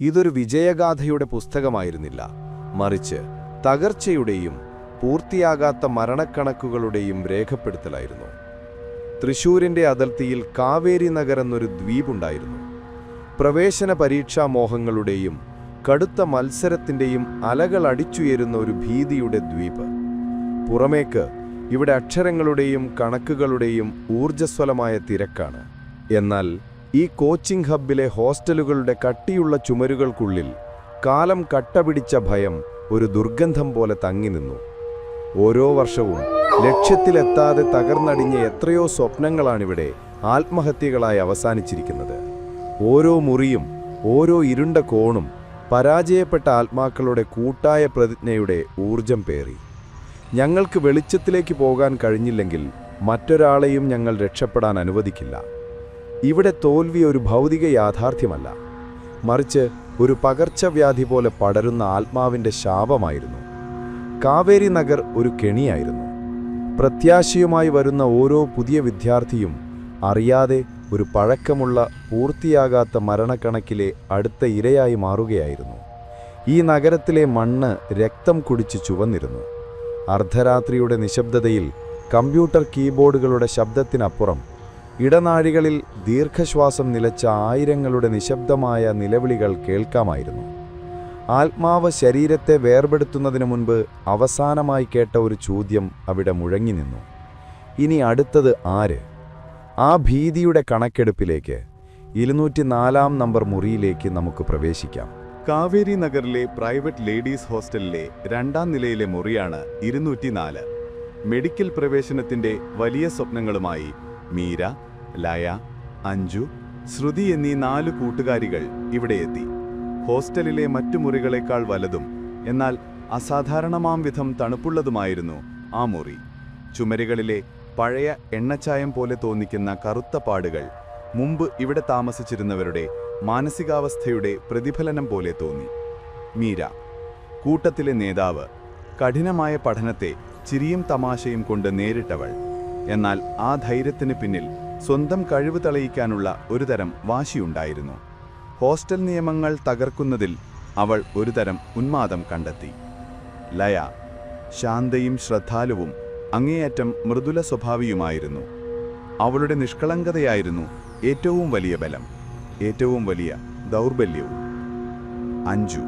ഇതൊരു വിജയഗാഥയുടെ പുസ്തകമായിരുന്നില്ല. മറിച്ച് തകർച്ചയുടെയും പൂർത്തിയാകാത്ത മരണക്കണക്കുകളുടെയും രേഖപ്പെടുത്തലായിരുന്നു. തൃശൂരിന്റെ അതിർത്തിയിൽ കാവേരി നഗർ എന്നൊരു ദ്വീപുണ്ടായിരുന്നു. പ്രവേശന പരീക്ഷാ മോഹങ്ങളുടെയും കടുത്ത മത്സരത്തിന്റെയും അലകൾ അടിച്ചുയരുന്ന ഒരു ഭീതിയുടെ ദ്വീപ്. പുറമേക്ക് ഇവിടെ അക്ഷരങ്ങളുടെയും കണക്കുകളുടെയും ഊർജസ്വലമായ തിരക്കാണ്. എന്നാൽ ഈ കോച്ചിംഗ് ഹബ്ബിലെ ഹോസ്റ്റലുകളുടെ കട്ടിയുള്ള ചുമരുകൾക്കുള്ളിൽ കാലം കട്ടപിടിച്ച ഭയം ഒരു ദുർഗന്ധം പോലെ തങ്ങി നിന്നു. ഓരോ വർഷവും ലക്ഷ്യത്തിലെത്താതെ തകർന്നടിഞ്ഞ എത്രയോ സ്വപ്നങ്ങളാണിവിടെ ആത്മഹത്യകളായി അവസാനിച്ചിരിക്കുന്നത്. ഓരോ മുറിയും ഓരോ ഇരുണ്ട കോണും പരാജയപ്പെട്ട ആത്മാക്കളുടെ കൂട്ടായ പ്രതിജ്ഞയുടെ ഊർജം പേറി. ഞങ്ങൾക്ക് വെളിച്ചത്തിലേക്ക് പോകാൻ കഴിഞ്ഞില്ലെങ്കിൽ മറ്റൊരാളെയും ഞങ്ങൾ രക്ഷപ്പെടാൻ അനുവദിക്കില്ല. ഇവിടെ തോൽവി ഒരു ഭൗതിക യാഥാർത്ഥ്യമല്ല. മറിച്ച് ഒരു പകർച്ചവ്യാധി പോലെ പടരുന്ന ആത്മാവിന്റെ ശാപമായിരുന്നു. കാവേരി നഗർ ഒരു കെണിയായിരുന്നു. പ്രത്യാശയുമായി വരുന്ന ഓരോ പുതിയ വിദ്യാർത്ഥിയും അറിയാതെ ഒരു പഴക്കമുള്ള പൂർത്തിയാകാത്ത മരണക്കണക്കിലെ അടുത്ത ഇരയായി മാറുകയായിരുന്നു. ഈ നഗരത്തിലെ മണ്ണ് രക്തം കുടിച്ച് ചുവന്നിരുന്നു. അർദ്ധരാത്രിയുടെ നിശബ്ദതയിൽ കമ്പ്യൂട്ടർ കീബോർഡുകളുടെ ശബ്ദത്തിനപ്പുറം ഇടനാഴികളിൽ ദീർഘശ്വാസം നിലച്ച ആയിരങ്ങളുടെ നിശബ്ദമായ നിലവിളികൾ കേൾക്കാമായിരുന്നു. ആത്മാവ് ശരീരത്തെ വേർപെടുത്തുന്നതിനു മുൻപ് അവസാനമായി കേട്ട ഒരു ചോദ്യം അവിടെ മുഴങ്ങി നിന്നു. ഇനി അടുത്തത് ആര്? ആ ഭീതിയുടെ കണക്കെടുപ്പിലേക്ക് ഇരുന്നൂറ്റിനാലാം നമ്പർ മുറിയിലേക്ക് നമുക്ക് പ്രവേശിക്കാം. കാവേരി നഗറിലെ പ്രൈവറ്റ് ലേഡീസ് ഹോസ്റ്റലിലെ രണ്ടാം നിലയിലെ മുറിയാണ് ഇരുന്നൂറ്റിനാല്. മെഡിക്കൽ പ്രവേശനത്തിന്റെ വലിയ സ്വപ്നങ്ങളുമായി മീര ലയ അഞ്ജു ശ്രുതി എന്നീ നാല് കൂട്ടുകാരികൾ ഇവിടെ എത്തി. ഹോസ്റ്റലിലെ മറ്റു മുറികളേക്കാൾ വലതും എന്നാൽ അസാധാരണമാം വിധം തണുപ്പുള്ളതുമായിരുന്നു ആ മുറി. ചുമരുകളിലെ പഴയ എണ്ണച്ചായം പോലെ തോന്നിക്കുന്ന കറുത്ത പാടുകൾ മുമ്പ് ഇവിടെ താമസിച്ചിരുന്നവരുടെ മാനസികാവസ്ഥയുടെ പ്രതിഫലനം പോലെ തോന്നി. മീര കൂട്ടത്തിലെ നേതാവ് കഠിനമായ പഠനത്തെ ചിരിയും തമാശയും കൊണ്ട് നേരിട്ടവൾ. എന്നാൽ ആ ധൈര്യത്തിന് പിന്നിൽ സ്വന്തം കഴിവ് തെളിയിക്കാനുള്ള ഒരുതരം വാശിയുണ്ടായിരുന്നു. ഹോസ്റ്റൽ നിയമങ്ങൾ തകർക്കുന്നതിൽ അവൾ ഒരുതരം ഉന്മാദം കണ്ടെത്തി. ലയ ശാന്തയും ശ്രദ്ധാലുവും അങ്ങേയറ്റം മൃദുല സ്വഭാവിയുമായിരുന്നു. അവളുടെ നിഷ്കളങ്കതയായിരുന്നു ഏറ്റവും വലിയ ബലം ഏറ്റവും വലിയ ദൗർബല്യവും. അഞ്ചു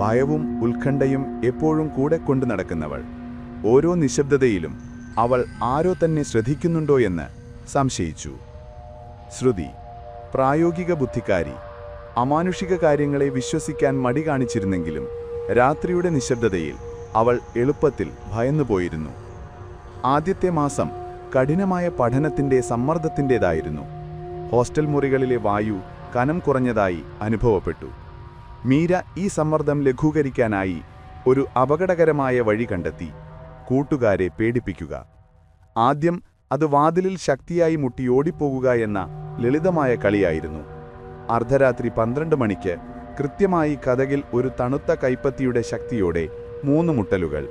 ഭയവും ഉത്കണ്ഠയും എപ്പോഴും കൂടെ കൊണ്ടു നടക്കുന്നവൾ. ഓരോ നിശബ്ദതയിലും അവൾ ആരോ തന്നെ ശ്രദ്ധിക്കുന്നുണ്ടോ എന്ന് സംശയിച്ചു. ശ്രുതി പ്രായോഗിക ബുദ്ധിക്കാരി അമാനുഷിക കാര്യങ്ങളെ വിശ്വസിക്കാൻ മടി കാണിച്ചിരുന്നെങ്കിലും രാത്രിയുടെ നിശബ്ദതയിൽ അവൾ എളുപ്പത്തിൽ ഭയന്നുപോയിരുന്നു ആദ്യത്തെ മാസം കഠിനമായ പഠനത്തിന്റെ സമ്മർദ്ദത്തിന്റെതായിരുന്നു. ഹോസ്റ്റൽ മുറികളിലെ വായു കനം കുറഞ്ഞതായി അനുഭവപ്പെട്ടു. മീര ഈ സമ്മർദ്ദം ലഘൂകരിക്കാനായി ഒരു അപകടകരമായ വഴി കണ്ടെത്തി. കൂട്ടുകാരെ പേടിപ്പിക്കുക. ആദ്യം അത് വാതിലിൽ ശക്തിയായി മുട്ടി ഓടിപ്പോകുക എന്ന ലളിതമായ കളിയായിരുന്നു. അർദ്ധരാത്രി പന്ത്രണ്ട് മണിക്ക് കൃത്യമായി കഥകിൽ ഒരു തണുത്ത കൈപ്പത്തിയുടെ ശക്തിയോടെ മൂന്ന് മുട്ടലുകൾ.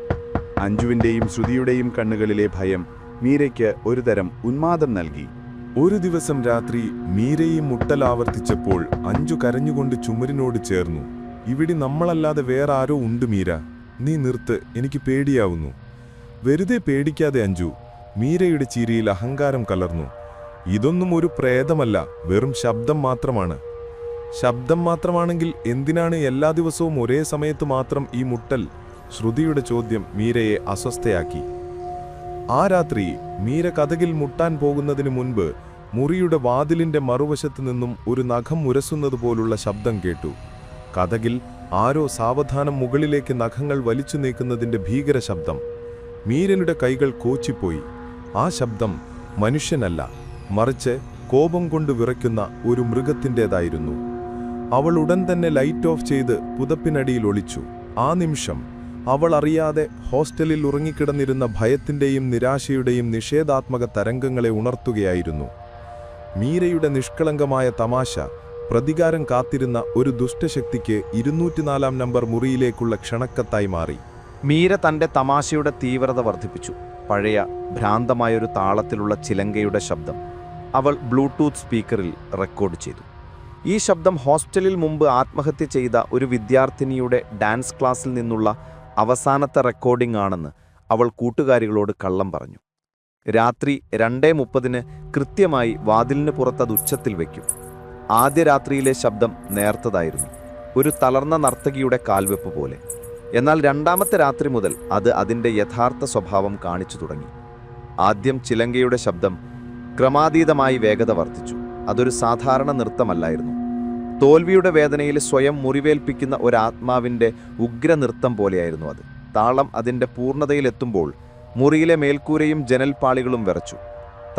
അഞ്ജുവിന്റെയും ശ്രുതിയുടെയും കണ്ണുകളിലെ ഭയം മീരയ്ക്ക് ഒരുതരം ഉന്മാദം നൽകി. ഒരു ദിവസം രാത്രി മീരയും മുട്ടൽ ആവർത്തിച്ചപ്പോൾ അഞ്ചു കരഞ്ഞുകൊണ്ട് ചുമരിനോട് ചേർന്നു. ഇവിടെ നമ്മളല്ലാതെ വേറെ ആരോ ഉണ്ട് മീര. നീ നിർത്ത് എനിക്ക് പേടിയാവുന്നു. വെറുതെ പേടിക്കാതെ അഞ്ജു മീരയുടെ ചിരിയിൽ അഹങ്കാരം കലർന്നു. ഇതൊന്നും ഒരു പ്രേതമല്ല വെറും ശബ്ദം മാത്രമാണ്. ശബ്ദം മാത്രമാണെങ്കിൽ എന്തിനാണ് എല്ലാ ദിവസവും ഒരേ സമയത്ത് മാത്രം ഈ മുട്ടൽ? ശ്രുതിയുടെ ചോദ്യം മീരയെ അസ്വസ്ഥയാക്കി. ആ രാത്രി മീര കഥകിൽ മുട്ടാൻ പോകുന്നതിനു മുൻപ് മുറിയുടെ വാതിലിന്റെ മറുവശത്തു നിന്നും ഒരു നഖം ഉരസുന്നത് പോലുള്ള ശബ്ദം കേട്ടു. കഥകിൽ ആരോ സാവധാനം മുകളിലേക്ക് നഖങ്ങൾ വലിച്ചു നീക്കുന്നതിന്റെ ഭീകര ശബ്ദം. മീരനുടെ കൈകൾ കോച്ചിപ്പോയി. ആ ശബ്ദം മനുഷ്യനല്ല മറിച്ച് കോപം കൊണ്ട് വിറയ്ക്കുന്ന ഒരു മൃഗത്തിന്റേതായിരുന്നു. അവൾ ഉടൻ തന്നെ ലൈറ്റ് ഓഫ് ചെയ്ത് പുതപ്പിനടിയിൽ ഒളിച്ചു. ആ നിമിഷം അവൾ അറിയാതെ ഹോസ്റ്റലിൽ ഉറങ്ങിക്കിടന്നിരുന്ന ഭയത്തിന്റെയും നിരാശയുടെയും നിഷേധാത്മക തരംഗങ്ങളെ ഉണർത്തുകയായിരുന്നു. മീരയുടെ നിഷ്കളങ്കമായ തമാശ പ്രതികാരം കാത്തിരുന്ന ഒരു ദുഷ്ടശക്തിക്ക് ഇരുന്നൂറ്റിനാലാം നമ്പർ മുറിയിലേക്കുള്ള ക്ഷണക്കത്തായി മാറി. മീര തന്റെ തമാശയുടെ തീവ്രത വർദ്ധിപ്പിച്ചു. പഴയ ഭ്രാന്തമായൊരു താളത്തിലുള്ള ചിലങ്കയുടെ ശബ്ദം അവൾ ബ്ലൂടൂത്ത് സ്പീക്കറിൽ റെക്കോർഡ് ചെയ്തു. ഈ ശബ്ദം ഹോസ്റ്റലിൽ മുമ്പ് ആത്മഹത്യ ചെയ്ത ഒരു വിദ്യാർത്ഥിനിയുടെ ഡാൻസ് ക്ലാസ്സിൽ നിന്നുള്ള അവസാനത്തെ റെക്കോർഡിംഗ് ആണെന്ന് അവൾ കൂട്ടുകാരികളോട് കള്ളം പറഞ്ഞു. രാത്രി രണ്ടേ മുപ്പതിന് കൃത്യമായി വാതിലിന് പുറത്തത് ഉച്ചത്തിൽ വയ്ക്കും ആദ്യ രാത്രിയിലെ ശബ്ദം നേർത്തതായിരുന്നു. ഒരു തളർന്ന നർത്തകിയുടെ കാൽവെപ്പ് പോലെ. എന്നാൽ രണ്ടാമത്തെ രാത്രി മുതൽ അത് അതിന്റെ യഥാർത്ഥ സ്വഭാവം കാണിച്ചു തുടങ്ങി. ആദ്യം ചിലങ്കയുടെ ശബ്ദം ക്രമാതീതമായി വേഗത വർദ്ധിച്ചു. അതൊരു സാധാരണ നൃത്തമല്ലായിരുന്നു. തോൽവിയുടെ വേദനയിൽ സ്വയം മുറിവേൽപ്പിക്കുന്ന ഒരാത്മാവിന്റെ ഉഗ്രനൃത്തം പോലെയായിരുന്നു അത്. താളം അതിന്റെ പൂർണതയിലെത്തുമ്പോൾ മുറിയിലെ മേൽക്കൂരയും ജനൽപാളികളും വിറച്ചു.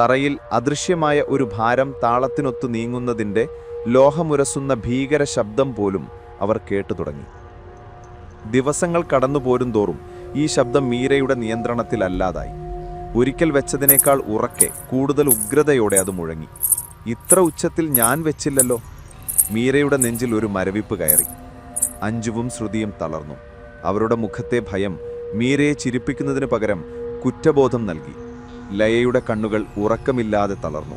തറയിൽ അദൃശ്യമായ ഒരു ഭാരം താളത്തിനൊത്തു നീങ്ങുന്നതിന്റെ ലോഹമുരസുന്ന ഭീകര ശബ്ദം പോലും അവർ കേട്ടു തുടങ്ങി. ദിവസങ്ങൾ കടന്നുപോരും തോറും ഈ ശബ്ദം മീരയുടെ നിയന്ത്രണത്തിലല്ലാതായി ഒരിക്കൽ വെച്ചതിനേക്കാൾ ഉറക്കെ കൂടുതൽ ഉഗ്രതയോടെ അത് മുഴങ്ങി. ഇത്ര ഉച്ചത്തിൽ ഞാൻ വെച്ചില്ലല്ലോ. മീരയുടെ നെഞ്ചിൽ ഒരു മരവിപ്പ് കയറി. അഞ്ജുവും ശ്രുതിയും തളർന്നു. അവരുടെ മുഖത്തെ ഭയം മീരയെ ചിരിപ്പിക്കുന്നതിന് പകരം കുറ്റബോധം നൽകി. ലയയുടെ കണ്ണുകൾ ഉറക്കമില്ലാതെ തളർന്നു.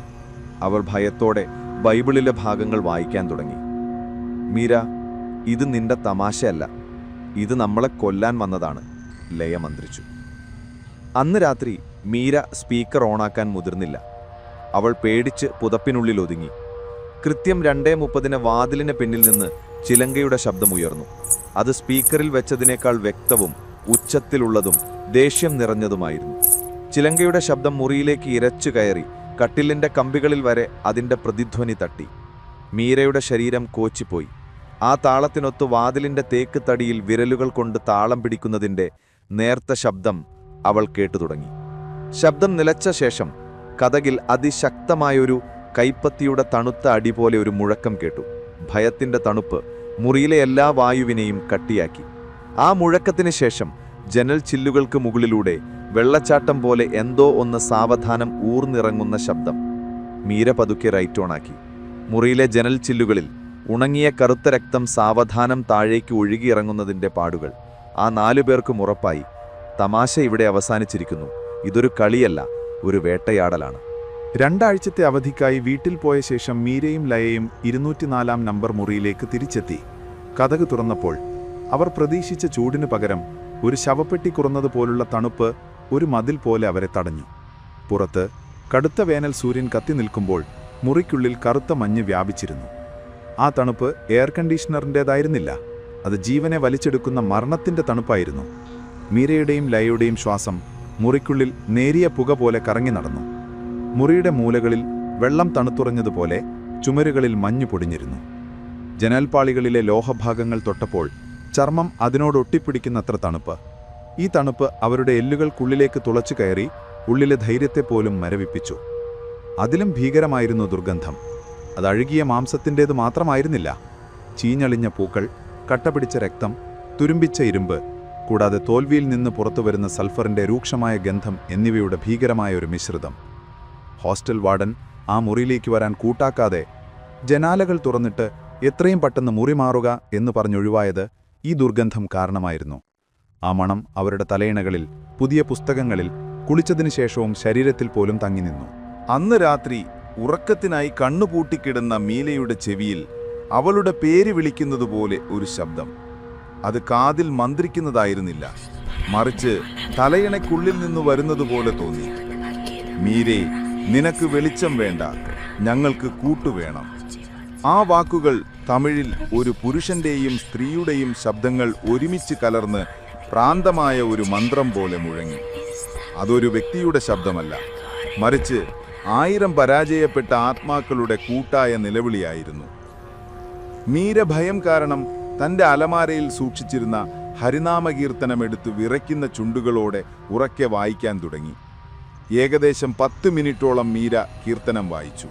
അവൾ ഭയത്തോടെ ബൈബിളിലെ ഭാഗങ്ങൾ വായിക്കാൻ തുടങ്ങി. മീര ഇത് നിന്റെ തമാശയല്ല. ഇത് നമ്മളെ കൊല്ലാൻ വന്നതാണ് ലയ മന്ത്രിച്ചു. അന്ന് രാത്രി മീര സ്പീക്കർ ഓണാക്കാൻ മുതിർന്നില്ല. അവൾ പേടിച്ച് പുതപ്പിനുള്ളിൽ ഒതുങ്ങി. കൃത്യം രണ്ടേ മുപ്പതിന് വാതിലിന് പിന്നിൽ നിന്ന് ചിലങ്കയുടെ ശബ്ദമുയർന്നു അത് സ്പീക്കറിൽ വെച്ചതിനേക്കാൾ വ്യക്തവും ഉച്ചത്തിലുള്ളതും ദേഷ്യം നിറഞ്ഞതുമായിരുന്നു. ചിലങ്കയുടെ ശബ്ദം മുറിയിലേക്ക് ഇരച്ചു കയറി കട്ടിലിന്റെ കമ്പികളിൽ വരെ അതിന്റെ പ്രതിധ്വനി തട്ടി. മീരയുടെ ശരീരം കോച്ചിപ്പോയി. ആ താളത്തിനൊത്ത് വാതിലിന്റെ തേക്ക് തടിയിൽ വിരലുകൾ കൊണ്ട് താളം പിടിക്കുന്നതിന്റെ നേർത്ത ശബ്ദം അവൾ കേട്ടു തുടങ്ങി. ശബ്ദം നിലച്ച ശേഷം കഥകിൽ അതിശക്തമായൊരു കൈപ്പത്തിയുടെ തണുത്ത അടി പോലെ ഒരു മുഴക്കം കേട്ടു. ഭയത്തിന്റെ തണുപ്പ് മുറിയിലെ എല്ലാ വായുവിനെയും കട്ടിയാക്കി. ആ മുഴക്കത്തിന് ശേഷം ജനൽ ചില്ലുകൾക്ക് മുകളിലൂടെ വെള്ളച്ചാട്ടം പോലെ എന്തോ ഒന്ന് സാവധാനം ഊർന്നിറങ്ങുന്ന ശബ്ദം മീര പതുക്കെ റൈറ്റ് ഓണാക്കി മുറിയിലെ ജനൽ ചില്ലുകളിൽ ഉണങ്ങിയ കറുത്ത രക്തം സാവധാനം താഴേക്ക് ഒഴുകിയിറങ്ങുന്നതിന്റെ പാടുകൾ. ആ നാലു പേർക്കും ഉറപ്പായി തമാശ ഇവിടെ അവസാനിച്ചിരിക്കുന്നു. ഇതൊരു കളിയല്ല ഒരു വേട്ടയാടലാണ്. രണ്ടാഴ്ചത്തെ അവധിക്കായി വീട്ടിൽ പോയ ശേഷം മീരയും ലയയും ഇരുന്നൂറ്റിനാലാം നമ്പർ മുറിയിലേക്ക് തിരിച്ചെത്തി. കഥക് തുറന്നപ്പോൾ അവർ പ്രതീക്ഷിച്ച ചൂടിനു പകരം ഒരു ശവപ്പെട്ടി കുറന്നതുപോലുള്ള തണുപ്പ് ഒരു മതിൽ പോലെ അവരെ തടഞ്ഞു. പുറത്ത് കടുത്ത വേനൽ സൂര്യൻ കത്തി നിൽക്കുമ്പോൾ മുറിക്കുള്ളിൽ കറുത്ത മഞ്ഞ് വ്യാപിച്ചിരുന്നു. ആ തണുപ്പ് എയർ കണ്ടീഷണറിന്റേതായിരുന്നില്ല. അത് ജീവനെ വലിച്ചെടുക്കുന്ന മരണത്തിന്റെ തണുപ്പായിരുന്നു. മീരയുടെയും ലയയുടെയും ശ്വാസം മുറിക്കുള്ളിൽ നേരിയ പുക പോലെ കറങ്ങി നടന്നു. മുറിയുടെ മൂലകളിൽ വെള്ളം തണുത്തുറഞ്ഞതുപോലെ ചുമരുകളിൽ മഞ്ഞു പൊടിഞ്ഞിരുന്നു. ജനൽപ്പാളികളിലെ ലോഹഭാഗങ്ങൾ തൊട്ടപ്പോൾ ചർമ്മം അതിനോട് ഒട്ടിപ്പിടിക്കുന്നത്ര തണുപ്പ്. ഈ തണുപ്പ് അവരുടെ എല്ലുകൾക്കുള്ളിലേക്ക് തുളച്ചു കയറി ഉള്ളിലെ ധൈര്യത്തെ പോലും മരവിപ്പിച്ചു. അതിലും ഭീകരമായിരുന്നു ദുർഗന്ധം. അത് അഴുകിയ മാംസത്തിന്റേത് മാത്രമായിരുന്നില്ല. ചീഞ്ഞളിഞ്ഞ പൂക്കൾ കട്ടപിടിച്ച രക്തം തുരുമ്പിച്ച ഇരുമ്പ് കൂടാതെ തോൽവിയിൽ നിന്ന് പുറത്തു വരുന്ന സൾഫറിന്റെ രൂക്ഷമായ ഗന്ധം എന്നിവയുടെ ഭീകരമായ ഒരു മിശ്രിതം. ഹോസ്റ്റൽ വാർഡൻ ആ മുറിയിലേക്ക് വരാൻ കൂട്ടാക്കാതെ ജനാലകൾ തുറന്നിട്ട് എത്രയും പെട്ടെന്ന് മുറി മാറുക എന്ന് പറഞ്ഞൊഴിവായത് ഈ ദുർഗന്ധം കാരണമായിരുന്നു. ആ മണം അവരുടെ തലയിണകളിൽ പുതിയ പുസ്തകങ്ങളിൽ കുളിച്ചതിനു ശേഷവും ശരീരത്തിൽ പോലും തങ്ങി നിന്നു അന്ന് രാത്രി ഉറക്കത്തിനായി കണ്ണുപൂട്ടിക്കിടന്ന മീലയുടെ ചെവിയിൽ അവളുടെ പേര് വിളിക്കുന്നതുപോലെ ഒരു ശബ്ദം. അത് കാതിൽ മന്ത്രിക്കുന്നതായിരുന്നില്ല. മറിച്ച് തലയിണയ്ക്കുള്ളിൽ നിന്ന് വരുന്നതുപോലെ തോന്നി. മീരെ നിനക്ക് വെളിച്ചം വേണ്ട. ഞങ്ങൾക്ക് കൂട്ടുവേണം ആ വാക്കുകൾ തമിഴിൽ ഒരു പുരുഷന്റെയും സ്ത്രീയുടെയും ശബ്ദങ്ങൾ ഒരുമിച്ച് കലർന്ന് പ്രാന്തമായ ഒരു മന്ത്രം പോലെ മുഴങ്ങി. അതൊരു വ്യക്തിയുടെ ശബ്ദമല്ല. മറിച്ച് ആയിരം പരാജയപ്പെട്ട ആത്മാക്കളുടെ കൂട്ടായ നിലവിളിയായിരുന്നു. മീര ഭയം കാരണം തന്റെ അലമാരയിൽ സൂക്ഷിച്ചിരുന്ന ഹരിനാമകീർത്തനം എടുത്ത് വിറയ്ക്കുന്ന ചുണ്ടുകളോടെ ഉറക്കെ വായിക്കാൻ തുടങ്ങി. ഏകദേശം പത്ത് മിനിറ്റോളം മീര കീർത്തനം വായിച്ചു.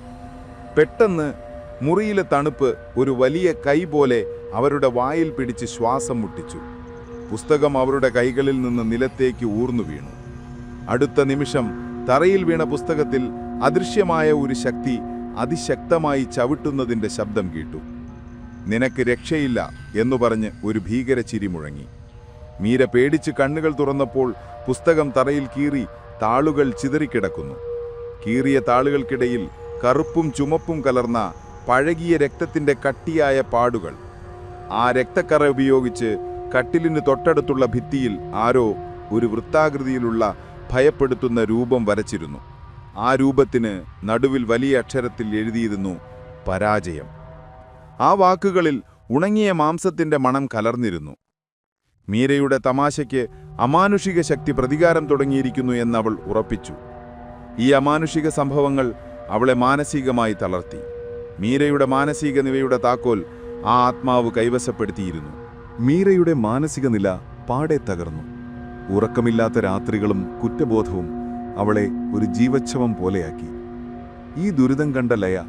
പെട്ടെന്ന് മുറിയിലെ തണുപ്പ് ഒരു വലിയ കൈ പോലെ അവരുടെ വായിൽ പിടിച്ച് ശ്വാസം മുട്ടിച്ചു. പുസ്തകം അവരുടെ കൈകളിൽ നിന്ന് നിലത്തേക്ക് ഊർന്നു വീണു. അടുത്ത നിമിഷം തറയിൽ വീണ പുസ്തകത്തിൽ അദൃശ്യമായ ഒരു ശക്തി അതിശക്തമായി ചവിട്ടുന്നതിന്റെ ശബ്ദം കേട്ടു. നിനക്ക് രക്ഷയില്ല എന്നു പറഞ്ഞ് ഒരു ഭീകര ചിരി മുഴങ്ങി. മീര പേടിച്ച് കണ്ണുകൾ തുറന്നപ്പോൾ പുസ്തകം തറയിൽ കീറി താളുകൾ ചിതറിക്കിടക്കുന്നു. കീറിയ താളുകൾക്കിടയിൽ കറുപ്പും ചുമപ്പും കലർന്ന പഴകിയ രക്തത്തിന്റെ കട്ടിയായ പാടുകൾ. ആ രക്തക്കറ ഉപയോഗിച്ച് കട്ടിലിന് തൊട്ടടുത്തുള്ള ഭിത്തിയിൽ ആരോ ഒരു വൃത്താകൃതിയിലുള്ള ഭയപ്പെടുത്തുന്ന രൂപം വരച്ചിരുന്നു. ആ രൂപത്തിന് നടുവിൽ വലിയ അക്ഷരത്തിൽ എഴുതിയിരുന്നു പരാജയം. ആ വാക്കുകളിൽ ഉണങ്ങിയ മാംസത്തിന്റെ മണം കലർന്നിരുന്നു. മീരയുടെ തമാശയ്ക്ക് അമാനുഷിക ശക്തി പ്രതികാരം തുടങ്ങിയിരിക്കുന്നു എന്നവൾ ഉറപ്പിച്ചു. ഈ അമാനുഷിക സംഭവങ്ങൾ അവളെ മാനസികമായി തളർത്തി. മീരയുടെ മാനസിക നിലയുടെ താക്കോൽ ആ ആത്മാവ് കൈവശപ്പെടുത്തിയിരുന്നു. മീരയുടെ മാനസിക നില പാടെ തകർന്നു. ഉറക്കമില്ലാത്ത രാത്രികളും കുറ്റബോധവും അവളെ ഒരു ജീവച്ഛവം പോലെയാക്കി. ഈ ദുരിതം കണ്ട ലയ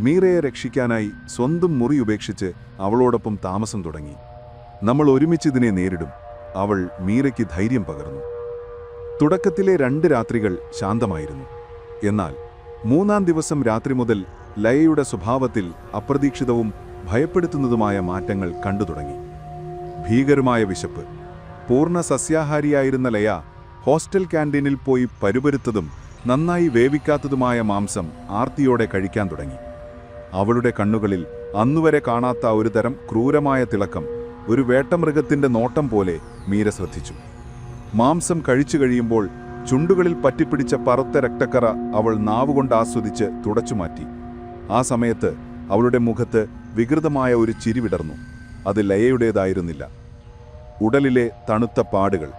മീറയെ രക്ഷിക്കാനായി സ്വന്തം മുറി ഉപേക്ഷിച്ച് അവളോടൊപ്പം താമസം തുടങ്ങി. നമ്മൾ ഒരുമിച്ചിതിനെ നേരിടും. അവൾ മീരയ്ക്ക് ധൈര്യം പകർന്നു. തുടക്കത്തിലെ രണ്ട് രാത്രികൾ ശാന്തമായിരുന്നു. എന്നാൽ മൂന്നാം ദിവസം രാത്രി മുതൽ ലയയുടെ സ്വഭാവത്തിൽ അപ്രതീക്ഷിതവും ഭയപ്പെടുത്തുന്നതുമായ മാറ്റങ്ങൾ കണ്ടു തുടങ്ങി. ഭീകരമായ വിശപ്പ്. പൂർണ സസ്യാഹാരിയായിരുന്ന ലയ ഹോസ്റ്റൽ ക്യാന്റീനിൽ പോയി പരുപരുത്തതും നന്നായി വേവിക്കാത്തതുമായ മാംസം ആർത്തിയോടെ കഴിക്കാൻ തുടങ്ങി. അവളുടെ കണ്ണുകളിൽ അന്നുവരെ കാണാത്ത ഒരു തരം ക്രൂരമായ തിളക്കം ഒരു വേട്ടമൃഗത്തിന്റെ നോട്ടം പോലെ മീര ശ്രദ്ധിച്ചു. മാംസം കഴിച്ചു കഴിയുമ്പോൾ ചുണ്ടുകളിൽ പറ്റിപ്പിടിച്ച പറുത്ത രക്തക്കറ അവൾ നാവുകൊണ്ട് ആസ്വദിച്ച് തുടച്ചുമാറ്റി ആ സമയത്ത് അവളുടെ മുഖത്ത് വികൃതമായ ഒരു ചിരി വിടർന്നു. അത് ലയയുടേതായിരുന്നില്ല. ഉടലിലെ തണുത്ത പാടുകൾ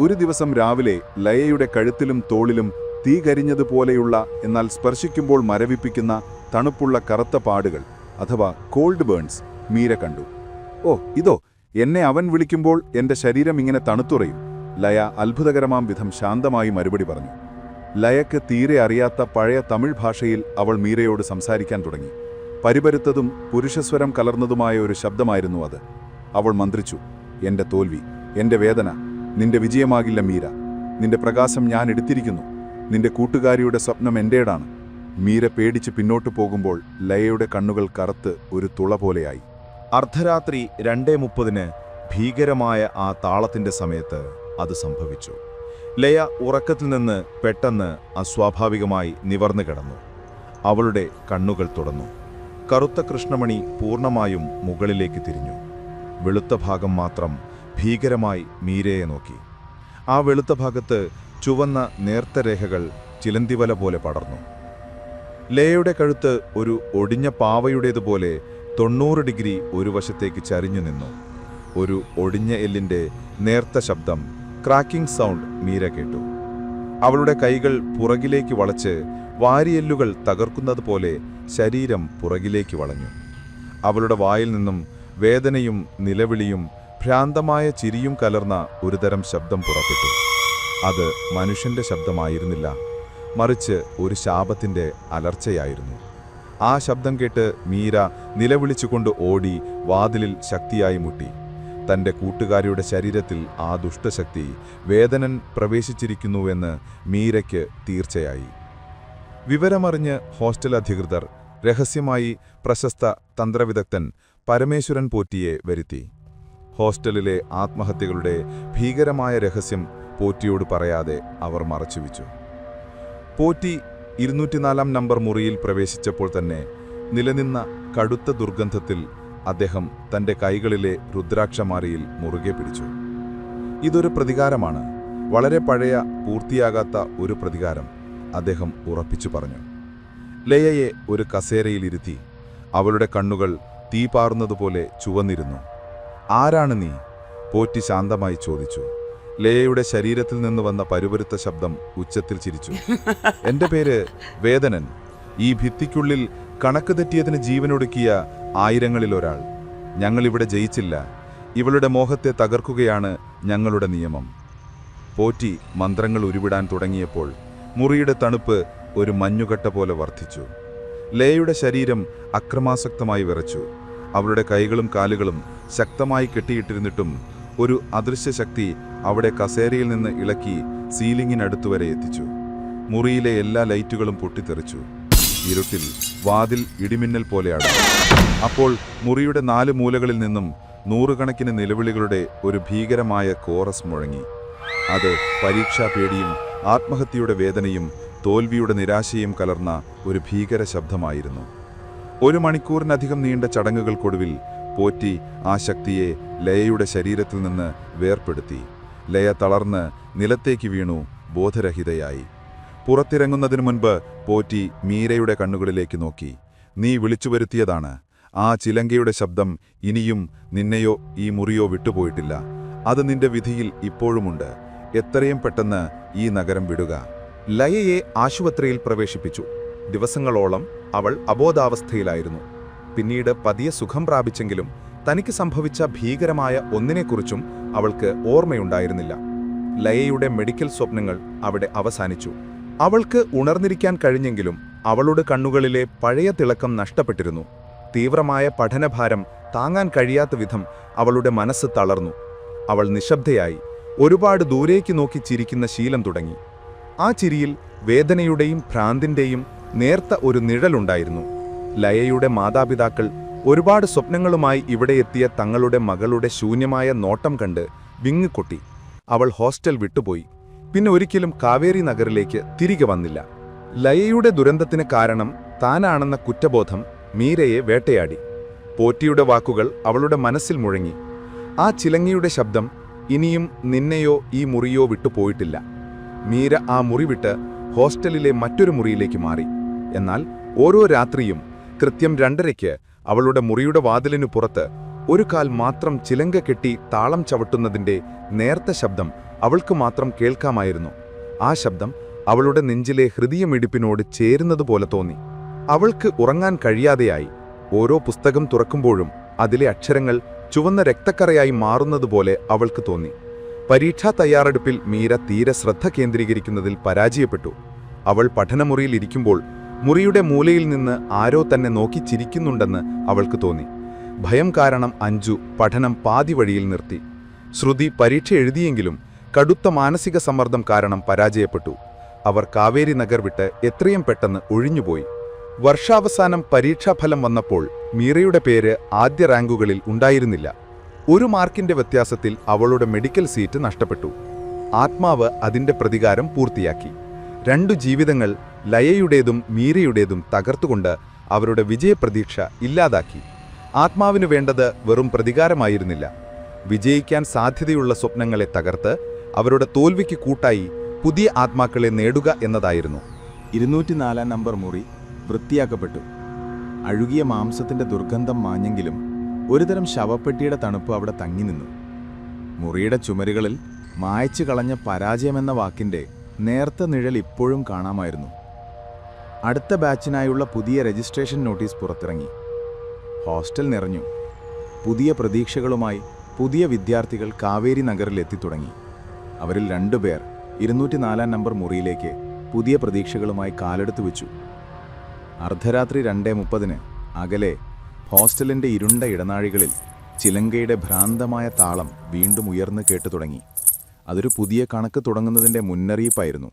ഒരു ദിവസം രാവിലെ ലയയുടെ കഴുത്തിലും തോളിലും തീ കരിഞ്ഞതുപോലെയുള്ള എന്നാൽ സ്പർശിക്കുമ്പോൾ മരവിപ്പിക്കുന്ന തണുപ്പുള്ള കറുത്ത പാടുകൾ അഥവാ കോൾഡ് ബേൺസ് മീര കണ്ടു. ഓ ഇതോ എന്നെ അവൻ വിളിക്കുമ്പോൾ എന്റെ ശരീരം ഇങ്ങനെ തണുത്തുറയും ലയ അത്ഭുതകരമാം വിധം ശാന്തമായി മറുപടി പറഞ്ഞു. ലയക്ക് തീരെ അറിയാത്ത പഴയ തമിഴ് ഭാഷയിൽ അവൾ മീരയോട് സംസാരിക്കാൻ തുടങ്ങി. പരിപരുത്തതും പുരുഷസ്വരം കലർന്നതുമായ ഒരു ശബ്ദമായിരുന്നു അത്. അവൾ മന്ത്രിച്ചു എന്റെ തോൽവി എന്റെ വേദന നിന്റെ വിജയമാകില്ല മീര. നിന്റെ പ്രകാശം ഞാൻ എടുത്തിരിക്കുന്നു. നിന്റെ കൂട്ടുകാരിയുടെ സ്വപ്നം എന്റേടാണ് മീര പേടിച്ച് പിന്നോട്ടു പോകുമ്പോൾ ലയയുടെ കണ്ണുകൾ കറുത്ത് ഒരു തുള പോലെയായി. അർദ്ധരാത്രി രണ്ടേ മുപ്പതിന് ഭീകരമായ ആ താളത്തിന്റെ സമയത്ത് അത് സംഭവിച്ചു. ലയ ഉറക്കത്തിൽ നിന്ന് പെട്ടെന്ന് അസ്വാഭാവികമായി നിവർന്നു കിടന്നു. അവളുടെ കണ്ണുകൾ തുറന്നു. കറുത്ത കൃഷ്ണമണി പൂർണമായും മുകളിലേക്ക് തിരിഞ്ഞു. വെളുത്ത ഭാഗം മാത്രം ഭീകരമായി മീരയെ നോക്കി. ആ വെളുത്ത ഭാഗത്ത് ചുവന്ന നേർത്ത രേഖകൾ ചിലന്തിവല പോലെ പടർന്നു. ലേയുടെ കഴുത്ത് ഒരു ഒടിഞ്ഞ പാവയുടേതുപോലെ തൊണ്ണൂറ് ഡിഗ്രി ഒരു വശത്തേക്ക് ചരിഞ്ഞു നിന്നു. ഒരു ഒടിഞ്ഞ എല്ലിന്റെ നേർത്ത ശബ്ദം ക്രാക്കിംഗ് സൗണ്ട് മീര കേട്ടു. അവളുടെ കൈകൾ പുറകിലേക്ക് വളച്ച് വാരിയെല്ലുകൾ തകർക്കുന്നത് പോലെ ശരീരം പുറകിലേക്ക് വളഞ്ഞു. അവളുടെ വായിൽ നിന്നും വേദനയും നിലവിളിയും ഭ്രാന്തമായ ചിരിയും കലർന്ന ഒരുതരം ശബ്ദം പുറപ്പെട്ടു. അത് മനുഷ്യന്റെ ശബ്ദമായിരുന്നില്ല. മറിച്ച് ഒരു ശാപത്തിന്റെ അലർച്ചയായിരുന്നു. ആ ശബ്ദം കേട്ട് മീര നിലവിളിച്ചുകൊണ്ട് ഓടി വാതിലിൽ ശക്തിയായി മുട്ടി. തന്റെ കൂട്ടുകാരിയുടെ ശരീരത്തിൽ ആ ദുഷ്ടശക്തി വേദനൻ പ്രവേശിച്ചിരിക്കുന്നുവെന്ന് മീരയ്ക്ക് തീർച്ചയായി. വിവരമറിഞ്ഞ് ഹോസ്റ്റൽ അധികൃതർ രഹസ്യമായി പ്രശസ്ത തന്ത്രവിദഗ്ധൻ പരമേശ്വരൻ പോറ്റിയെ വരുത്തി. ഹോസ്റ്റലിലെ ആത്മഹത്യകളുടെ ഭീകരമായ രഹസ്യം പോറ്റിയോട് പറയാതെ അവർ മറച്ചുവെച്ചു. പോറ്റി ഇരുന്നൂറ്റിനാലാം നമ്പർ മുറിയിൽ പ്രവേശിച്ചപ്പോൾ തന്നെ നിലനിന്ന കടുത്ത ദുർഗന്ധത്തിൽ അദ്ദേഹം തന്റെ കൈകളിലെ രുദ്രാക്ഷമാരിയിൽ മുറുകെ പിടിച്ചു. ഇതൊരു പ്രതികാരമാണ്. വളരെ പഴയ പൂർത്തിയാകാത്ത ഒരു പ്രതികാരം അദ്ദേഹം ഉറപ്പിച്ചു പറഞ്ഞു. ലയയെ ഒരു കസേരയിലിരുത്തി അവളുടെ കണ്ണുകൾ തീ പാറുന്നതുപോലെ ചുവന്നിരുന്നു. ആരാണ് നീ? പോറ്റി ശാന്തമായി ചോദിച്ചു. ലേയുടെ ശരീരത്തിൽ നിന്ന് വന്ന പരുപരുത്ത ശബ്ദം ഉച്ചത്തിൽ ചിരിച്ചു. എന്റെ പേര് വേദനൻ. ഈ ഭിത്തിക്കുള്ളിൽ കണക്ക് തെറ്റിയതിന് ജീവനൊടുക്കിയ ആയിരങ്ങളിൽ ഒരാൾ. ഞങ്ങളിവിടെ ജയിച്ചില്ല. ഇവളുടെ മോഹത്തെ തകർക്കുകയാണ് ഞങ്ങളുടെ നിയമം. പോറ്റി മന്ത്രങ്ങൾ ഉരുവിടാൻ തുടങ്ങിയപ്പോൾ മുറിയുടെ തണുപ്പ് ഒരു മഞ്ഞുകട്ട പോലെ വർദ്ധിച്ചു. ലേയുടെ ശരീരം അക്രമാസക്തമായി വിറച്ചു. അവളുടെ കൈകളും കാലുകളും ശക്തമായി കെട്ടിയിട്ടിരുന്നിട്ടും ഒരു അദൃശ്യ ശക്തി അവിടെ കസേരയിൽ നിന്ന് ഇളക്കി സീലിംഗിനടുത്തുവരെ എത്തിച്ചു. മുറിയിലെ എല്ലാ ലൈറ്റുകളും പൊട്ടിത്തെറിച്ചു. ഇരുട്ടിൽ വാതിൽ ഇടിമിന്നൽ പോലെയാണ്. അപ്പോൾ മുറിയുടെ നാല് മൂലകളിൽ നിന്നും നൂറുകണക്കിന് നിലവിളികളുടെ ഒരു ഭീകരമായ കോറസ് മുഴങ്ങി. അത് പരീക്ഷാ പേടിയും ആത്മഹത്യയുടെ വേദനയും തോൽവിയുടെ നിരാശയും കലർന്ന ഒരു ഭീകര ശബ്ദമായിരുന്നു. ഒരു മണിക്കൂറിനധികം നീണ്ട ചടങ്ങുകൾക്കൊടുവിൽ പോറ്റി ആ ശക്തിയെ ലയയുടെ ശരീരത്തിൽ നിന്ന് വേർപ്പെടുത്തി. ലയ തളർന്ന് നിലത്തേക്ക് വീണു ബോധരഹിതയായി. പുറത്തിറങ്ങുന്നതിനു മുൻപ് പോറ്റി മീരയുടെ കണ്ണുകളിലേക്ക് നോക്കി. നീ വിളിച്ചു വരുത്തിയതാണ്. ആ ചിലങ്കയുടെ ശബ്ദം ഇനിയും നിന്നെയോ ഈ മുറിയോ വിട്ടുപോയിട്ടില്ല. അത് നിന്റെ വിധിയിൽ ഇപ്പോഴുമുണ്ട്. എത്രയും പെട്ടെന്ന് ഈ നഗരം വിടുക. ലയയെ ആശുപത്രിയിൽ പ്രവേശിപ്പിച്ചു. ദിവസങ്ങളോളം അവൾ അബോധാവസ്ഥയിലായിരുന്നു. പിന്നീട് പതിയെ സുഖം പ്രാപിച്ചെങ്കിലും തനിക്ക് സംഭവിച്ച ഭീകരമായ ഒന്നിനെക്കുറിച്ചും അവൾക്ക് ഓർമ്മയുണ്ടായിരുന്നില്ല. ലയയുടെ മെഡിക്കൽ സ്വപ്നങ്ങൾ അവിടെ അവസാനിച്ചു. അവൾക്ക് ഉണർന്നിരിക്കാൻ കഴിഞ്ഞെങ്കിലും അവളുടെ കണ്ണുകളിലെ പഴയ തിളക്കം നഷ്ടപ്പെട്ടിരുന്നു. തീവ്രമായ പഠനഭാരം താങ്ങാൻ കഴിയാത്ത വിധം അവളുടെ മനസ്സ് തളർന്നു. അവൾ നിശബ്ദയായി ഒരുപാട് ദൂരേക്ക് നോക്കി ചിരിക്കുന്ന ശീലം തുടങ്ങി. ആ ചിരിയിൽ വേദനയുടെയും ഭ്രാന്തിന്റെയും നേർത്ത ഒരു നിഴലുണ്ടായിരുന്നു. ലയയുടെ മാതാപിതാക്കൾ ഒരുപാട് സ്വപ്നങ്ങളുമായി ഇവിടെ എത്തിയ തങ്ങളുടെ മകളുടെ ശൂന്യമായ നോട്ടം കണ്ട് വിങ്ങിക്കൊട്ടി അവൾ ഹോസ്റ്റൽ വിട്ടുപോയി. പിന്നെ ഒരിക്കലും കാവേരി നഗറിലേക്ക് തിരികെ വന്നില്ല. ലയയുടെ ദുരന്തത്തിന് കാരണം താനാണെന്ന കുറ്റബോധം മീരയെ വേട്ടയാടി. പോറ്റിയുടെ വാക്കുകൾ അവളുടെ മനസ്സിൽ മുഴങ്ങി. ആ ചിലങ്ങിയുടെ ശബ്ദം ഇനിയും നിന്നെയോ ഈ മുറിയോ വിട്ടുപോയിട്ടില്ല. മീര ആ മുറി വിട്ട് ഹോസ്റ്റലിലെ മറ്റൊരു മുറിയിലേക്ക് മാറി. എന്നാൽ ഓരോ രാത്രിയും കൃത്യം രണ്ടരയ്ക്ക് അവളുടെ മുറിയുടെ വാതിലിനു പുറത്ത് ഒരു കാൽ മാത്രം ചിലങ്ക കെട്ടി താളം ചവിട്ടുന്നതിന്റെ നേർത്ത ശബ്ദം അവൾക്ക് മാത്രം കേൾക്കാമായിരുന്നു. ആ ശബ്ദം അവളുടെ നെഞ്ചിലെ ഹൃദയമിടിപ്പിനോട് ചേരുന്നതുപോലെ തോന്നി. അവൾക്ക് ഉറങ്ങാൻ കഴിയാതെയായി ഓരോ പുസ്തകം തുറക്കുമ്പോഴും അതിലെ അക്ഷരങ്ങൾ ചുവന്ന രക്തക്കറയായി മാറുന്നതുപോലെ അവൾക്ക് തോന്നി. പരീക്ഷാ തയ്യാറെടുപ്പിൽ മീര തീരെ ശ്രദ്ധ കേന്ദ്രീകരിക്കുന്നതിൽ പരാജയപ്പെട്ടു. അവൾ പഠനമുറിയിൽ ഇരിക്കുമ്പോൾ മുറിയുടെ മൂലയിൽ നിന്ന് ആരോ തന്നെ നോക്കി ചിരിക്കുന്നുണ്ടെന്ന് അവൾക്ക് തോന്നി. ഭയം കാരണം അഞ്ജു പഠനം പാതി വഴിയിൽ നിർത്തി. ശ്രുതി പരീക്ഷ എഴുതിയെങ്കിലും കടുത്ത മാനസിക സമ്മർദ്ദം കാരണം പരാജയപ്പെട്ടു. അവർ കാവേരി നഗർ വിട്ട് എത്രയും പെട്ടെന്ന് ഒഴിഞ്ഞുപോയി. വർഷാവസാനം പരീക്ഷാഫലം വന്നപ്പോൾ മീറയുടെ പേര് ആദ്യ റാങ്കുകളിൽ ഉണ്ടായിരുന്നില്ല. ഒരു മാർക്കിന്റെ വ്യത്യാസത്തിൽ അവളുടെ മെഡിക്കൽ സീറ്റ് നഷ്ടപ്പെട്ടു. ആത്മാവ് അതിന്റെ പ്രതികാരം പൂർത്തിയാക്കി. രണ്ടു ജീവിതങ്ങൾ ലയയുടേതും മീരയുടേതും തകർത്തുകൊണ്ട് അവരുടെ വിജയപ്രതീക്ഷ ഇല്ലാതാക്കി. ആത്മാവിനു വേണ്ടത് വെറും പ്രതികാരമായിരുന്നില്ല. വിജയിക്കാൻ സാധ്യതയുള്ള സ്വപ്നങ്ങളെ തകർത്ത് അവരുടെ തോൽവിക്ക് കൂട്ടായി പുതിയ ആത്മാക്കളെ നേടുക എന്നതായിരുന്നു. ഇരുന്നൂറ്റിനാലാം നമ്പർ മുറി വൃത്തിയാക്കപ്പെട്ടു. അഴുകിയ മാംസത്തിന്റെ ദുർഗന്ധം മാഞ്ഞെങ്കിലും ഒരുതരം ശവപ്പെട്ടിയുടെ തണുപ്പ് അവിടെ തങ്ങി നിന്നു. മുറിയുടെ ചുമരുകളിൽ മായച്ചു കളഞ്ഞ പരാജയമെന്ന വാക്കിന്റെ നേർത്ത നിഴൽ ഇപ്പോഴും കാണാമായിരുന്നു. അടുത്ത ബാച്ചിനായുള്ള പുതിയ രജിസ്ട്രേഷൻ നോട്ടീസ് പുറത്തിറങ്ങി. ഹോസ്റ്റൽ നിറഞ്ഞു. പുതിയ പ്രതീക്ഷകളുമായി പുതിയ വിദ്യാർത്ഥികൾ കാവേരി നഗറിൽ എത്തിത്തുടങ്ങി. അവരിൽ രണ്ടുപേർ ഇരുന്നൂറ്റിനാലാം നമ്പർ മുറിയിലേക്ക് പുതിയ പ്രതീക്ഷകളുമായി കാലെടുത്തു വെച്ചു. അർദ്ധരാത്രി രണ്ടേ മുപ്പതിന് അകലെ ഹോസ്റ്റലിന്റെ ഇരുണ്ട ഇടനാഴികളിൽ ചിലങ്കയുടെ ഭ്രാന്തമായ താളം വീണ്ടും ഉയർന്നു കേട്ടു തുടങ്ങി അതൊരു പുതിയ കണക്ക് തുടങ്ങുന്നതിന്റെ മുന്നറിയിപ്പായിരുന്നു.